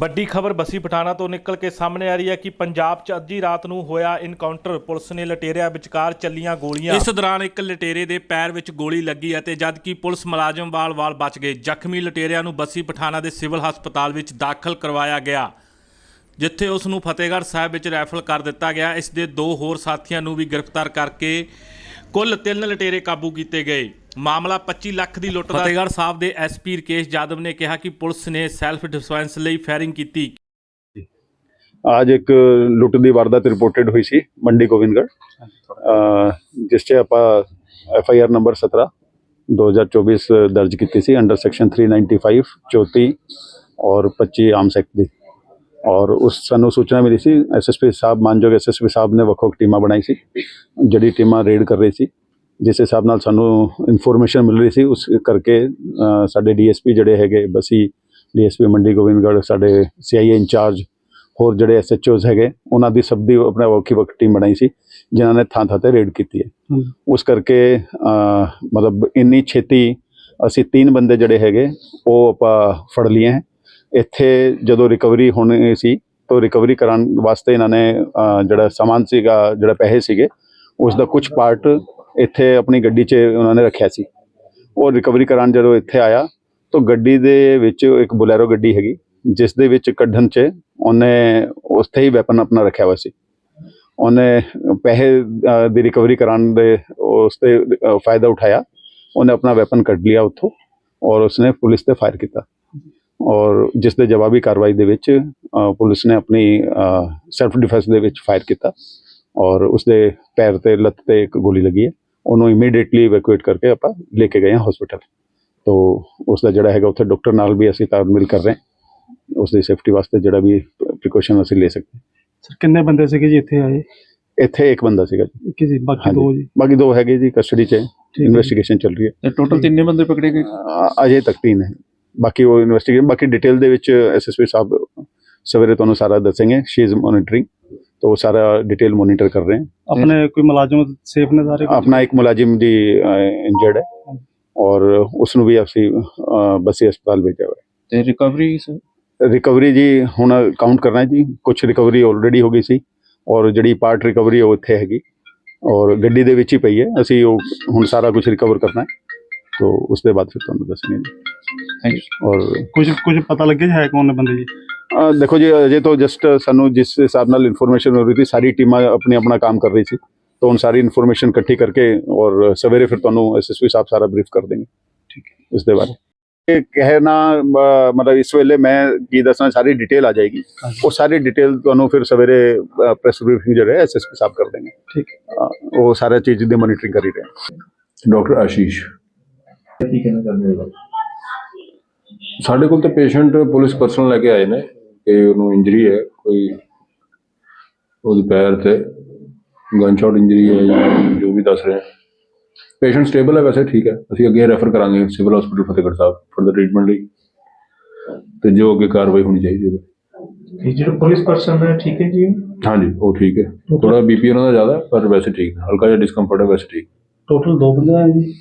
ਵੱਡੀ ਖਬਰ ਬਸੀ ਪਠਾਣਾ ਤੋਂ ਨਿਕਲ ਕੇ ਸਾਹਮਣੇ ਆ ਰਹੀ ਹੈ ਕਿ ਪੰਜਾਬ 'ਚ ਅੱਧੀ ਰਾਤ ਨੂੰ ਹੋਇਆ ਇਨਕਾਊਂਟਰ ਪੁਲਿਸ ਨੇ ਲਟੇਰਿਆਂ ਵਿਚਕਾਰ ਚੱਲੀਆਂ ਗੋਲੀਆਂ। ਇਸ ਦੌਰਾਨ ਇੱਕ ਲਟੇਰੇ ਦੇ ਪੈਰ ਵਿੱਚ ਗੋਲੀ ਲੱਗੀ ਅਤੇ ਜਦਕਿ ਪੁਲਿਸ ਮੁਲਾਜ਼ਮ ਵਾਲ-ਵਾਲ ਬਚ ਗਏ, ਜ਼ਖਮੀ ਲਟੇਰਿਆਂ ਨੂੰ ਬਸੀ ਪਠਾਣਾ ਦੇ ਸਿਵਲ ਹਸਪਤਾਲ ਵਿੱਚ ਦਾਖਲ ਕਰਵਾਇਆ ਗਿਆ, ਜਿੱਥੇ ਉਸ ਨੂੰ ਫਤਿਹਗੜ੍ਹ ਸਾਹਿਬ ਵਿੱਚ ਰੈਫਰ ਕਰ ਦਿੱਤਾ ਗਿਆ। ਇਸ ਦੇ ਦੋ ਹੋਰ ਸਾਥੀਆਂ ਨੂੰ ਵੀ ਗ੍ਰਿਫਤਾਰ ਕਰਕੇ ਕੁੱਲ ਤਿੰਨ ਲਟੇਰੇ ਕਾਬੂ ਕੀਤੇ ਗਏ। ਮਾਮਲਾ 25 ਲੱਖ ਦੀ ਲੁੱਟ ਦਾ ਫਤਿਹਗੜ੍ਹ ਸਾਹਿਬ ਦੇ ਐਸਪੀ ਰਕੇਸ਼ ਜਾਦਵ ਨੇ ਕਿਹਾ ਕਿ ਪੁਲਿਸ ਨੇ ਸੈਲਫ ਡਿਫੈਂਸ ਲਈ ਫਾਇਰਿੰਗ ਕੀਤੀ। ਅੱਜ ਇੱਕ ਲੁੱਟ ਦੀ ਵਾਰਦਾਤ ਰਿਪੋਰਟਡ ਹੋਈ ਸੀ ਮੰਡੀ ਗੋਬਿੰਦਗੜ੍ਹ। ਅਹ ਜਿਸ 'ਚ ਆਪਾਂ ਐਫ ਆਈ ਆਰ ਨੰਬਰ 17 2024 ਦਰਜ ਕੀਤੀ ਸੀ ਅੰਡਰ ਸੈਕਸ਼ਨ 395 34 ਔਰ 25 ਆਰਮਸ ਐਕਟ ਦੀ। ਔਰ ਉਸ ਸਾਨੂੰ ਸੂਚਨਾ ਮਿਲੀ ਸੀ ਐਸਐਸਪੀ ਸਾਹਿਬ ਮਾਨਯੋਗ ਐਸਐਸਪੀ ਸਾਹਿਬ ਨੇ ਵੱਖ-ਵੱਖ ਟੀਮਾਂ ਬਣਾਈ ਸੀ ਜਿਹੜੀ ਟੀਮਾਂ ਰੇਡ ਕਰ ਰਹੀ ਸੀ। ਜਿਸ ਹਿਸਾਬ ਨਾਲ ਸਾਨੂੰ ਇਨਫੋਰਮੇਸ਼ਨ ਮਿਲ ਰਹੀ ਸੀ ਉਸ ਕਰਕੇ ਸਾਡੇ ਡੀਐਸਪੀ ਜਿਹੜੇ ਹੈਗੇ ਬਸੀ ਡੀਐਸਪੀ ਮੰਡੀ ਗੋਬਿੰਦਗੜ੍ਹ ਸਾਡੇ ਸੀਆਈਏ ਇੰਚਾਰਜ ਹੋਰ ਜਿਹੜੇ ਐਸਐਚਓਜ਼ ਹੈਗੇ ਉਹਨਾਂ ਦੀ ਸਭ ਦੀ ਆਪਣਾ ਵੱਖੀ ਵੱਖ ਟੀਮ ਬਣਾਈ ਸੀ ਜਿਨ੍ਹਾਂ ਨੇ ਥਾਂ ਥਾਂ ਤੇ ਰੇਡ ਕੀਤੀ ਹੈ। ਉਸ ਕਰਕੇ ਮਤਲਬ ਇੰਨੀ ਛੇਤੀ ਅਸੀਂ ਤਿੰਨ ਬੰਦੇ ਜਿਹੜੇ ਹੈਗੇ ਉਹ ਆਪਾਂ ਫੜ ਲਏ ਹੈ। ਇੱਥੇ ਜਦੋਂ ਰਿਕਵਰੀ ਹੋਣੀ ਸੀ ਤਾਂ ਰਿਕਵਰੀ ਕਰਨ ਵਾਸਤੇ ਇਹਨਾਂ ਨੇ ਜਿਹੜਾ ਸਮਾਨ ਸੀਗਾ ਜਿਹੜਾ ਪੈਸੇ ਸੀਗੇ ਉਸ ਦਾ ਕੁਝ ਪਾਰਟ ਇੱਥੇ ਆਪਣੀ ਗੱਡੀ 'ਚ ਉਹਨਾਂ ਨੇ ਰੱਖਿਆ ਸੀ। ਉਹ ਰਿਕਵਰੀ ਕਰਾਉਣ ਜਦੋਂ ਇੱਥੇ ਆਇਆ, ਤਾਂ ਗੱਡੀ ਦੇ ਵਿੱਚ ਇੱਕ ਬੁਲੈਰੋ ਗੱਡੀ ਹੈਗੀ, ਜਿਸ ਦੇ ਵਿੱਚ ਕੱਢਣ 'ਚ ਉਹਨੇ ਉੱਥੇ ਹੀ ਵੈਪਨ ਆਪਣਾ ਰੱਖਿਆ ਹੋਇਆ ਸੀ। ਉਹਨੇ ਪੈਸੇ ਦੀ ਰਿਕਵਰੀ ਕਰਾਉਣ ਦੇ ਉਸ ਤੇ ਫਾਇਦਾ ਉਠਾਇਆ। ਉਹਨੇ ਆਪਣਾ ਵੈਪਨ ਕੱਢ ਲਿਆ ਉੱਥੋਂ ਔਰ ਉਸਨੇ ਪੁਲਿਸ ਤੇ ਫਾਇਰ ਕੀਤਾ। ਔਰ ਜਿਸ ਦੇ ਜਵਾਬੀ ਕਾਰਵਾਈ ਦੇ ਵਿੱਚ ਪੁਲਿਸ ਨੇ ਆਪਣੀ ਸੈਲਫ ਡਿਫੈਂਸ ਦੇ ਵਿੱਚ ਫਾਇਰ ਕੀਤਾ। ਔਰ ਉਸਦੇ ਪੈਰ ਤੇ, ਲੱਤ ਤੇ ਇੱਕ ਗੋਲੀ ਲੱਗੀ ਹੈ। ਉਹਨੂੰ ਇਮੀਡੀਏਟਲੀ ਇਵੈਕੂਏਟ ਕਰਕੇ ਆਪਾਂ ਲੈ ਕੇ ਗਏ ਹਾਂ ਹਸਪੀਟਲ ਤੋਂ ਉਸ ਦਾ ਜਿਹੜਾ ਹੈਗਾ ਉੱਥੇ ਡਾਕਟਰ ਨਾਲ ਵੀ ਅਸੀਂ ਤਾਲਮੇਲ ਕਰ ਰਹੇ ਹਾਂ। ਉਸ ਦੀ ਸੇਫਟੀ ਵਾਸਤੇ ਜਿਹੜਾ ਵੀ ਪ੍ਰੀਕਾਸ਼ਨ ਅਸੀਂ ਲੈ ਸਕਦੇ ਸਰ ਕਿੰਨੇ ਬੰਦੇ ਸੀਗੇ ਜੀ ਇੱਥੇ ਆਏ। ਇੱਥੇ ਇੱਕ ਬੰਦਾ ਸੀਗਾ ਜੀ। ਇੱਕ ਜੀ ਬਾਕੀ। ਦੋ ਜੀ। ਬਾਕੀ ਦੋ ਹੈਗੇ ਜੀ ਕਸਟਡੀ 'ਚ। ਇਨਵੈਸਟੀਗੇਸ਼ਨ ਚੱਲ ਰਹੀ ਹੈ। ਟੋਟਲ ਤਿੰਨੇ ਬੰਦੇ ਪਕੜੇ ਗਏ? ਅਜੇ ਤੱਕ ਤਿੰਨ ਹੈ। ਬਾਕੀ ਉਹ ਇਨਵੈਸਟੀਗੇਸ਼ਨ ਬਾਕੀ ਡਿਟੇਲ ਦੇ ਵਿੱਚ ਐਸਐਸਪੀ ਸਾਹਿਬ ਸਵੇਰੇ ਤੁਹਾਨੂੰ ਸਾਰਾ ਦੱਸਣਗੇ ਸ਼ੀ ਇਜ਼ ਮੋਨੀਟਰਿੰਗ तो वो सारा डिटेल मॉनिटर कर रहे हैं ਆਪਣੇ ਕੋਈ ਮੁਲਾਜ਼ਮ ਸੇਫ ਨੇ ਸਾਰੇ अपना एक मुलाजिम जी इंजर्ड है और उसनु भी ਅਸੀਂ ਅ, ਬਸੀ ਹਸਪਤਾਲ ਭੇਜਿਆ ਹੋਇਆ ਤੇ ਰਿਕਵਰੀ ਹੈ ਰਿਕਵਰੀ ਜੀ ਹੁਣ ਕਾਊਂਟ ਕਰਨਾ ਹੈ ਜੀ ਕੁਝ ਰਿਕਵਰੀ ਆਲਰੇਡੀ ਹੋ ਗਈ ਸੀ ਔਰ ਜਿਹੜੀ ਪਾਰਟ ਰਿਕਵਰੀ ਉਹ ਇੱਥੇ ਹੈਗੀ ਔਰ ਗੱਡੀ ਦੇ ਵਿੱਚ ਹੀ ਪਈ ਹੈ ਅਸੀਂ ਉਹ ਹੁਣ ਸਾਰਾ ਕੁਝ ਰਿਕਵਰ ਕਰਨਾ ਹੈ ਤੋਂ ਉਸ ਦੇ ਬਾਅਦ ਫਿਰ ਤੁਹਾਨੂੰ ਦੱਸਣੀ ਜੀ ਥੈਂਕ ਯੂ ਔਰ ਕੁਝ ਕੁਝ ਪਤਾ ਲੱਗਿਆ ਜੀ ਹੈ ਕੌਣ ਨੇ ਬੰਦੇ ਜੀ ਅ, ਦੇਖੋ ਜੀ ਅਜੇ ਤੋਂ ਜਸਟ ਸਾਨੂੰ ਜਿਸ ਹਿਸਾਬ ਨਾਲ ਇਨਫੋਰਮੇਸ਼ਨ ਮਿਲ ਰਹੀ ਸੀ ਸਾਰੀ ਟੀਮਾਂ ਆਪਣੇ ਆਪਣਾ ਕੰਮ ਕਰ ਰਹੀ ਸੀ। ਤਾਂ ਹੁਣ ਸਾਰੀ ਇਨਫੋਰਮੇਸ਼ਨ ਇਕੱਠੀ ਕਰਕੇ ਔਰ ਸਵੇਰੇ ਫਿਰ ਤੁਹਾਨੂੰ ਐਸਐਸਪੀ ਸਾਹਿਬ ਸਾਰਾ ਬਰੀਫ ਕਰ ਦੇਣਗੇ। ਠੀਕ ਹੈ ਇਸ ਦੇ ਬਾਰੇ। ਇਹ ਕਹਿਣਾ ਮਤਲਬ ਇਸ ਵੇਲੇ ਮੈਂ ਕੀ ਦੱਸਾਂ ਸਾਰੀ ਡਿਟੇਲ ਆ ਜਾਏਗੀ। ਉਹ ਸਾਰੀ ਡਿਟੇਲ ਤੁਹਾਨੂੰ ਫਿਰ ਸਵੇਰੇ ਪ੍ਰੈਸ ਬਰੀਫਿੰਗ ਜਿਹੜਾ ਐਸਐਸਪੀ ਸਾਹਿਬ ਕਰ ਦੇਣਗੇ। ਠੀਕ ਹੈ। ਉਹ ਸਾਰਾ ਚੀਜ਼ ਦੀ ਮੋਨੀਟਰਿੰਗ ਕਰੀ ਰਹੇ ਡਾਕਟਰ ਆਸ਼ੀਸ਼। ਠੀਕ ਹੈ? ਨਾ ਸਾਡੇ ਕੋਲ ਤਾਂ ਪੇਸ਼ੈਂਟ ਪੁਲਿਸ ਪਰਸਨਲ ਲੈ ਕੇ ਆਏ ਨੇ। ਕਿ ਉਹਨੂੰ ਇੰਜਰੀ ਹੈ ਕੋਈ ਉਹਦੇ ਪੈਰ ਤੇ ਗਨ ਸ਼ਾਟ ਇੰਜਰੀ ਹੈ ਜਾਂ ਜੋ ਵੀ ਦੱਸ ਰਹੇ ਪੇਸ਼ੈਂਟ ਸਟੇਬਲ ਹੈ ਵੈਸੇ ਠੀਕ ਹੈ। ਅਸੀਂ ਅੱਗੇ ਰੈਫਰ ਕਰਾਂਗੇ civil hospital Fatehgarh Sahib for the treatment ਲਈ। ਤੇ ਜੋ ਅੱਗੇ ਕਾਰਵਾਈ ਹੋਣੀ ਚਾਹੀਦੀ ਹੈ ਇਹ ਜਿਹੜਾ ਪੁਲਿਸ ਪਰਸਨ ਹੈ ਠੀਕ ਹੈ ਜੀ? ਹਾਂਜੀ ਉਹ ਠੀਕ ਹੈ। ਥੋੜਾ ਬੀਪੀ ਉਹਨਾਂ ਦਾ ਜ਼ਿਆਦਾ ਪਰ ਵੈਸੇ ਠੀਕ ਹੈ। ਹਲਕਾ ਜਿਹਾ ਡਿਸਕੰਫਰਟ ਹੈ ਵੈਸੇ ਠੀਕ ਟੋਟਲ ਦੋ ਬੰਦੇ ਆਏ ਜੀ?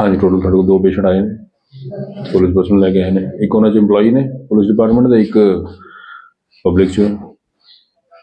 ਹਾਂਜੀ ਟੋਟਲ ਸਾਡੇ ਕੋਲ ਦੋ ਪੇਸ਼ੈਂਟ ਆਏ ਨੇ। ਪੁਲਿਸ ਪਰਸਨ ਲੈ ਕੇ ਆਏ ਨੇ। ਇੱਕ ਉਹਨਾਂ ਚ EMPLOYE ਨੇ, ਪੁਲਿਸ ਡਿਪਾਰਟਮੈਂਟ ਦਾ ਇੱਕ ਪਬਲਿਕ ਚ।